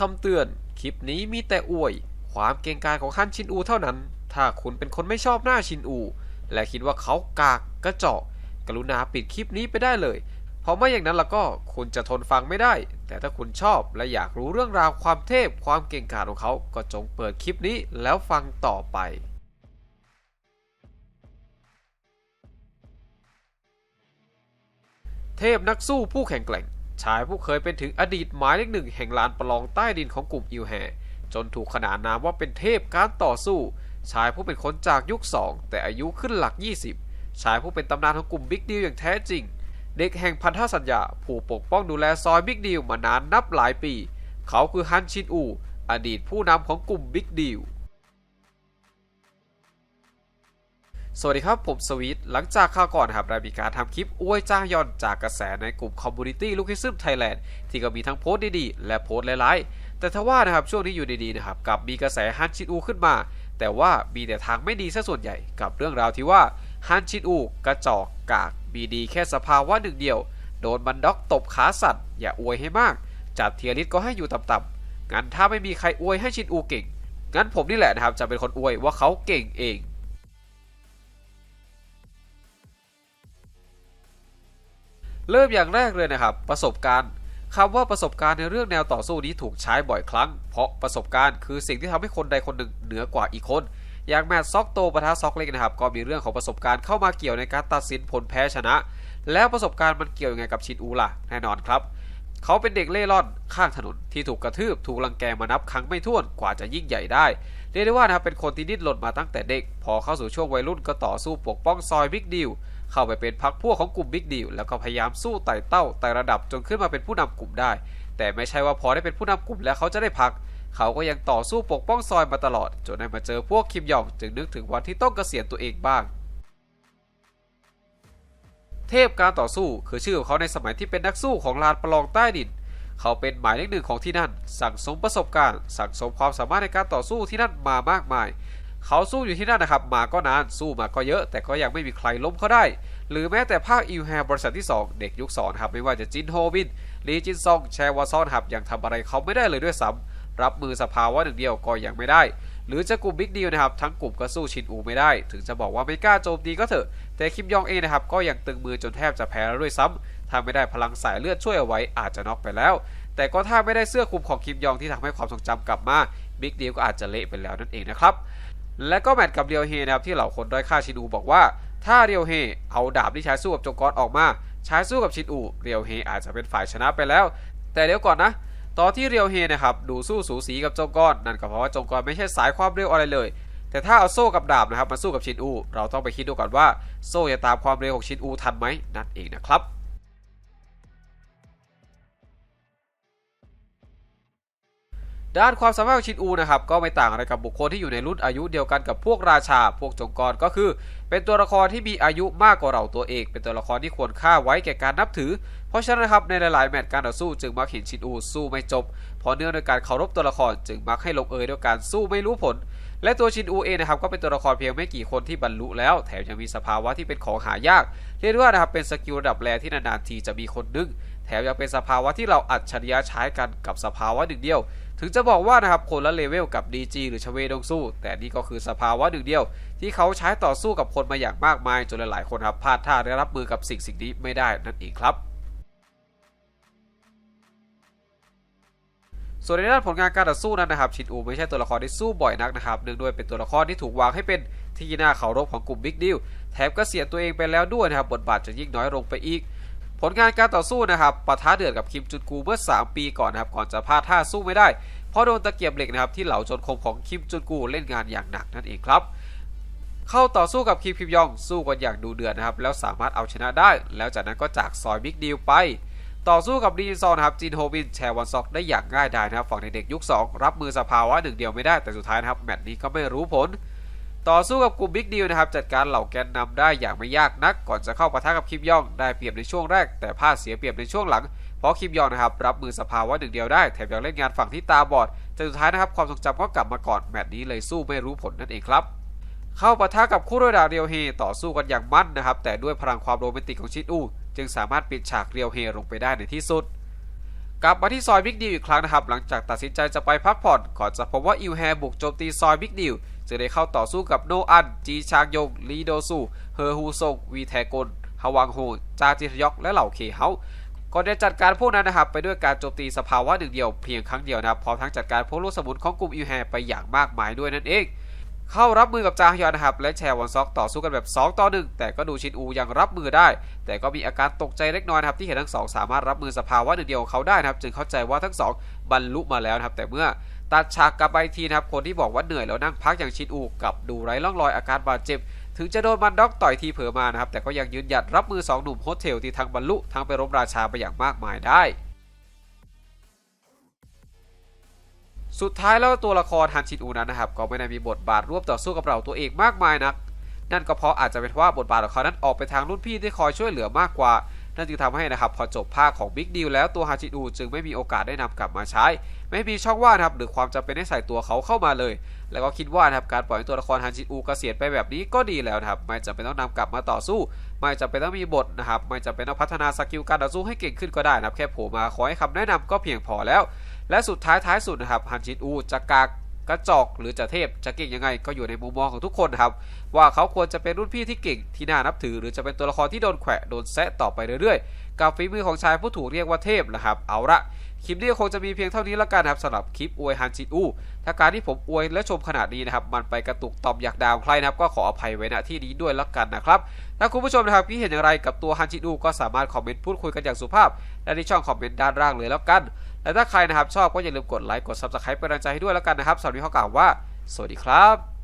คำเตือน คลิปนี้มีแต่อวย ความเก่งกาจของฮันชินอูเท่านั้น ถ้าคุณเป็นคนไม่ชอบหน้าชินอู และคิดว่าเขากากกระจอก กรุณาปิดคลิปนี้ไปได้เลย เพราะไม่อย่างนั้นแล้วก็คุณจะทนฟังไม่ได้ แต่ถ้าคุณชอบและอยากรู้เรื่องราวความเทพความเก่งกาจของเขาก็จงเปิดคลิปนี้แล้วฟังต่อไปเทพนักสู้ผู้แข็งแกร่ง ชายผู้เคยเป็นถึงอดีตหมายเลขหนึ่งแห่งลานประลองใต้ดินของกลุ่มอิวแฮจนถูกขนานนามว่าเป็นเทพการต่อสู้ ชายผู้เป็นคนจากยุค 2 แต่อายุขึ้นหลัก 20 ชายผู้เป็นตำนานของกลุ่มบิ๊กดีลอย่างแท้จริง เด็กแห่งพันธสัญญา ผู้ปกป้องดูแลซอยบิ๊กดีลมานานนับหลายปี เขาคือฮันชินอู อดีตผู้นำของกลุ่มบิ๊กดีล สวัสดีครับ ผมสวีทหลังจากข่าวก่อนนะครับได้มีการทำคลิปอวยจ้างยอนจากกระแสในกลุ่มคอมมูนิตี้ลูกคิซึมไทยแลนด์ที่ก็มีทั้งโพสต์ดีๆ และโพสต์ร้ายๆ แต่ทว่านะครับช่วงนี้อยู่ดีๆนะครับกับมีกระแสฮันชินอูขึ้นมา แต่ว่ามีแต่ทางไม่ดีซะส่วนใหญ่กับเรื่องราวที่ว่าฮันชินอูกระจอกกากมีดีแค่สภาวะหนึ่งเดียว โดนบันด็อกตบขาสัตว์ อย่าอวยให้มาก จัดเทียริสก็ให้อยู่ต่ำๆงั้นถ้าไม่มีใครอวยให้ชินอูเก่งงั้นผมนี่แหละนะครับจะเป็นคนอวยว่าเขาเก่งเอง เริ่มอย่างแรกเลยนะครับ ประสบการณ์คำว่าประสบการณ์ในเรื่องแนวต่อสู้นี้ถูกใช้บ่อยครั้ง เพราะประสบการณ์คือสิ่งที่ทำให้คนใดคนหนึ่งเหนือกว่าอีกคน อย่างแมตช์ซอกโตปะทะซ็อกเล็กนะครับ ก็มีเรื่องของประสบการณ์เข้ามาเกี่ยวในการตัดสินผลแพ้ชนะ แล้วประสบการณ์มันเกี่ยวยังไงกับชินอูล่ะ แน่นอนครับ เขาเป็นเด็กเล่ร่อนข้างถนนที่ถูกกระทืบถูกรังแกมานับครั้งไม่ถ้วนกว่าจะยิ่งใหญ่ได้เรียกได้ว่านะครับเป็นคนที่ดิ้นรนมาตั้งแต่เด็ก พอเข้าสู่ช่วงวัยรุ่นก็ต่อสู้ปกป้องซอยบิ๊กดิว เข้าไปเป็นพักพวกของกลุ่มบิ๊กดิวแล้วก็พยายามสู้ไต่เต้าไต่ระดับจนขึ้นมาเป็นผู้นำกลุ่มได้ แต่ไม่ใช่ว่าพอได้เป็นผู้นำกลุ่มแล้วเขาจะได้พัก เขาก็ยังต่อสู้ปกป้องซอยมาตลอด จนได้มาเจอพวกคิมยองจึงนึกถึงวันที่ต้องเกษียณตัวเองบ้าง เทพการต่อสู้คือชื่อของเขาในสมัยที่เป็นนักสู้ของลานประลองใต้ดินเขาเป็นหมายเลขหนึ่งของที่นั่น สั่งสมประสบการณ์ สั่งสมความสามารถในการต่อสู้ที่นั่นมามากมาย เขาสู้อยู่ที่นั่นนะครับ มาก็นานสู้มาก็เยอะ แต่ก็ยังไม่มีใครล้มเขาได้ หรือแม้แต่ภาคอิวแฮบริษัทที่ 2 เด็กยุค2ครับไม่ว่าจะจินโฮบินลีจินซองแชวาซอนครับยังทำอะไรเขาไม่ได้เลยด้วยซ้ำรับมือสภาวะหนึ่งเดียวก็ยังไม่ได้ หรือจะกลุ่มบิ๊กดีลนะครับทั้งกลุ่มก็สู้ชินอูไม่ได้ ถึงจะบอกว่าไม่กล้าโจมตีก็เถอะ แต่คิมยองเองนะครับก็ยังตึงมือจนแทบจะแพ้แล้วด้วยซ้ำถ้าไม่ได้พลังสายเลือดช่วยเอาไว้อาจจะน็อกไปแล้ว แต่ก็ถ้าไม่ได้เสื้อคลุมของคิมยองที่ทำให้ความทรงจำกลับมาบิ๊กดีลก็อาจจะเละไปแล้วนั่นเองนะครับ และก็แมตช์กับเรียวเฮนะครับที่เหล่าคนด้อยค่าชินอูบอกว่า ถ้าเรียวเฮเอาดาบที่ใช้สู้กับจงกรออกมา ใช้สู้กับชินอูเรียวเฮอาจจะเป็นฝ่ายชนะไปแล้ว แต่เดี๋ยวก่อนนะตอนที่เรียวเฮนะครับดูสู้สูสีกับจงกรนั่นก็เพราะว่าจงกรไม่ใช่สายความเร็วอะไรเลย แต่ถ้าเอาโซ่กับดาบนะครับมาสู้กับชินอู เราต้องไปคิดดูก่อนว่าโซ่จะตามความเร็วของชินอูทันไหมนั่นเองนะครับ ด้านความสามารถของชินอูนะครับก็ไม่ต่างอะไรกับบุคคลที่อยู่ในรุ่นอายุเดียวกันกับพวกราชาพวกจงกรก็คือ เป็นตัวละครที่มีอายุมากกว่าเราตัวเอกเป็นตัวละครที่ควรค่าไว้แก่การนับถือ เพราะฉะนั้นครับในหลายๆแมตช์การต่อสู้จึงมักเห็นชินอูสู้ไม่จบเพราะเนื่องในการเคารพตัวละครจึงมักให้ลงเอยด้วยการสู้ไม่รู้ผล และตัวชินอูเองนะครับก็เป็นตัวละครเพียงไม่กี่คนที่บรรลุแล้ว แถมยังมีสภาวะที่เป็นของหายาก เรียกว่านะครับเป็นสกิลระดับแรที่นานๆทีจะมีคนนึง ถมยังเป็นสภาวะที่เราอัจฉริยะใช้กันกับสภาวะหนึ่งเดียว ถึงจะบอกว่านะครับคนละเลเวลกับ DG หรือชเวดงสู้ แต่นี่ก็คือสภาวะหนึ่งเดียว ที่เขาใช้ต่อสู้กับคนมาอย่างมากมายจนหลายๆคนครับพลาดท่าได้รับมือกับสิ่งสิ่งนี้ไม่ได้นั่นเองครับส่วนในด้านผลงานการต่อสู้นั้นนะครับชินอูไม่ใช่ตัวละครที่สู้บ่อยนักนะครับเนื่องด้วยเป็นตัวละครที่ถูกวางให้เป็นที่น่าเคารพของกลุ่มบิ๊กดิวแถมก็เสียตัวเองไปแล้วด้วยนะครับบทบาทจะยิ่งน้อยลงไปอีก ผลงานการต่อสู้นะครับปะทะเดือดกับคิมจุนกูเมื่อ 3 ปีก่อนนะครับก่อนจะพลาดท่าสู้ไม่ได้ เพราะโดนตะเกียบเหล็กนะครับที่เหลาจนคมของคิมจุนกูเล่นงานอย่างหนักนั่นเองครับเข้าต่อสู้กับคิมคิมยองสู้กันอย่างดูเดือดนะครับแล้วสามารถเอาชนะได้ แล้วจากนั้นก็จากซอยบิ๊กดิวไป ต่อสู้กับดีนซอนครับจินโฮบินแชร์วันซอกได้อย่างง่ายดายนะครับฝั่งเด็กยุค 2 รับมือสภาวะหนึ่งเดียวไม่ได้แต่สุดท้ายนะครับแมตช์นี้ก็ไม่รู้ผล ต่อสู้กับกลุ่มบิ๊กดีลนะครับจัดการเหล่าแกนนำได้อย่างไม่ยากนัก ก่อนจะเข้าปะทะกับคิมยองได้เปรียบในช่วงแรก แต่พลาดเสียเปรียบในช่วงหลัง เพราะคิมยองนะครับรับมือสภาวะหนึ่งเดียวได้แถมยังเล่นงานฝั่งที่ตาบอดแต่สุดท้ายนะครับความทรงจำก็กลับมาก่อนแมตช์นี้เลยสู้ไม่รู้ผลนั่นเองครับเข้าปะทะกับคู่ด้วยดาเรียวเฮต่อสู้กันอย่างมั่นนะครับแต่ด้วยพลังความโรแมนติกของชินอูจึงสามารถปิดฉากเรียวเฮลงไปได้ในที่สุดกลับมาที่ซอยบิ๊กดิวอีกครั้งนะครับ หลังจากตัดสินใจจะไปพักผ่อนก่อนจะพบว่าอิวแฮบุกโจมตีซอยบิ๊กดิว จึงได้เข้าต่อสู้กับโนอัน จีชางยงลีโดซูเฮอฮูซงวีแทกลฮวังโฮจาจิทยอกและเหล่าเคเฮาก่อนจะจัดการพวกนั้นนะครับ ไปด้วยการโจมตีสภาวะหนึ่งเดียวเพียงครั้งเดียวนะครับพร้อมทั้งจัดการพวกลูกสมุนของกลุ่มอิวแฮไปอย่างมากมายด้วยนั่นเอง เข้ารับมือกับจางฮยอนนะครับและแชร์วอนซอกต่อสู้กันแบบ 2 ต่อ 1 แต่ก็ดูชินอูยังรับมือได้ แต่ก็มีอาการตกใจเล็กน้อยนะครับที่เห็นทั้งสองสามารถรับมือสภาวะหนึ่งเดียวของเขาได้นะครับจึงเข้าใจว่าทั้งสองบรรลุมาแล้วนะครับแต่เมื่อ ตัดฉากกลับไปทีนะครับ คนที่บอกว่าเหนื่อยแล้วนั่งพักอย่างชินอูกับดูไร้ร่องรอยอาการบาดเจ็บ ถึงจะโดนมันด็อกต่อยทีเผลอมานะครับ แต่ก็ยังยืนหยัดรับมือสองหนุ่มโฮเทลที่ทั้งบรรลุทั้งไปรบราชาไปอย่างมากมายได้สุดท้ายแล้วตัวละครฮันชินอูนั้นนะครับ ก็ไม่ได้มีบทบาทร่วมต่อสู้กับเราตัวเองมากมายนัก นั่นก็เพราะอาจจะเป็นเพราะว่าบทบาทของเขานั้นออกไปทางรุ่นพี่ที่คอยช่วยเหลือมากกว่า นั่นจึงทำให้นะครับพอจบภาคของบิ๊กดีลแล้วตัวฮันชิอูจึงไม่มีโอกาสได้นำกลับมาใช้ ไม่มีช่องว่างนะครับหรือความจำเป็นให้ใส่ตัวเขาเข้ามาเลย แล้วก็คิดว่านะครับการปล่อยตัวละครฮันชิอูเกษียณไปแบบนี้ก็ดีแล้วนะครับไม่จำเป็นต้องนำกลับมาต่อสู้ ไม่จำเป็นต้องมีบทนะครับไม่จำเป็นต้องพัฒนาสกิลการต่อสู้ให้เก่งขึ้นก็ได้นะครับแค่โผล่มาขอให้คำแนะนำก็เพียงพอแล้ว และสุดท้ายท้ายสุดนะครับฮันชิอูจะกาก กระจอกหรือจะเทพจะเก่งยังไงก็อยู่ในมุมมองของทุกคนครับ ว่าเขาควรจะเป็นรุ่นพี่ที่เก่งที่น่านับถือ หรือจะเป็นตัวละครที่โดนแขวะโดนแซะต่อไปเรื่อยๆกับฝีมือของชายผู้ถูกเรียกว่าเทพนะครับ เอาละคลิปนี้คงจะมีเพียงเท่านี้แล้วกันครับสำหรับคลิปอวยฮันชิอูถ้าการที่ผมอวยและชมขนาดนี้นะครับ มันไปกระตุกตอมอยากดาวใครนะครับ ก็ขออภัยไว้ณที่นี้ด้วยแล้วกันนะครับ ถ้าคุณผู้ชมนะครับคิดเห็นอย่างไรกับตัวฮันชิอูก็สามารถคอมเมนต์พูดคุยกันอย่างสุภาพและที่ช่องคอมเมนต์ด้านล่างเลยแล้วกัน และถ้าใครนะครับชอบก็อย่าลืมกดไลค์กด Subscribe เป็นกำลังใจให้ด้วยแล้วกันนะครับสำหรับวันนี้เขากล่าวว่า สวัสดีครับ